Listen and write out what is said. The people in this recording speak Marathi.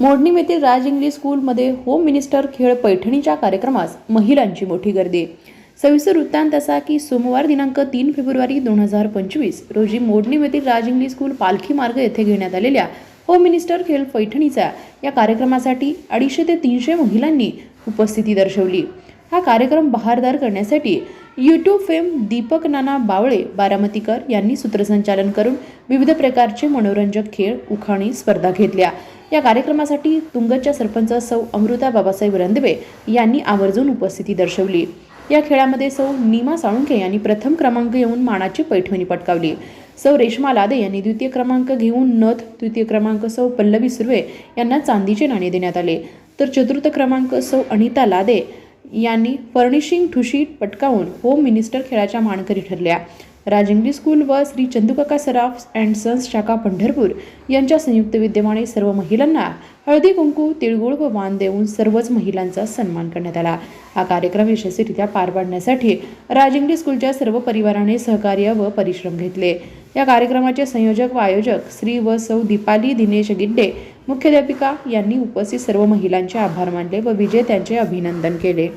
मोडणीम येथील राज इंग्लिश स्कूलमध्ये होम मिनिस्टर खेळ पैठणीच्या कार्यक्रमास महिलांची मोठी गर्दी. सविस्तर वृत्तांत असा की सोमवार दिनांक तीन फेब्रुवारी दोन हजार पंचवीस रोजी मोडणीम येथील राज इंग्लिश स्कूल पालखी मार्ग येथे घेण्यात आलेल्या होम मिनिस्टर खेळ पैठणीचा या कार्यक्रमासाठी अडीचशे ते तीनशे महिलांनी उपस्थिती दर्शवली. हा कार्यक्रम बहारदार करण्यासाठी यूट्यूब फेम दीपक नाना बावळे बारामतीकर यांनी सूत्रसंचालन करून विविध प्रकारचे मनोरंजक खेळ उखाणी स्पर्धा घेतल्या. या कार्यक्रमासाठी तुंगतच्या सरपंच सौ अमृता बाबासाहेब रंदवे यांनी आवर्जून उपस्थिती दर्शवली. या खेळामध्ये सौ नीमा साळुंखे यांनी प्रथम क्रमांक येऊन मानाची पैठणी पटकावली. सौ रेश्मा लादे यांनी द्वितीय क्रमांक घेऊन नथ तृतीय क्रमांक सौ पल्लवी सुर्वे यांना चांदीचे नाणे देण्यात आले. तर चतुर्थ क्रमांक सौ अनिता लादे यांनी फर्निशिंग ठुशी पटकावून होम मिनिस्टर खेळाच्या मानकरी ठरल्या. राज स्कूल व श्री चंदुकाका सराफ अँड सन्स शाखा पंढरपूर यांच्या संयुक्त विद्यमाने सर्व महिलांना हळदी कुंकू तिळगुळ व मान देऊन सर्वच महिलांचा सन्मान करण्यात आला. हा कार्यक्रम यशस्वीरित्या पार पाडण्यासाठी राज स्कूलच्या सर्व परिवाराने सहकार्य व परिश्रम घेतले. या कार्यक्रमाचे संयोजक व आयोजक श्री व सौ दीपाली दिनेश गिड्डे मुख्याध्यापिका यांनी उपस्थित सर्व महिलांचे आभार मानले व विजेत्यांचे अभिनंदन केले.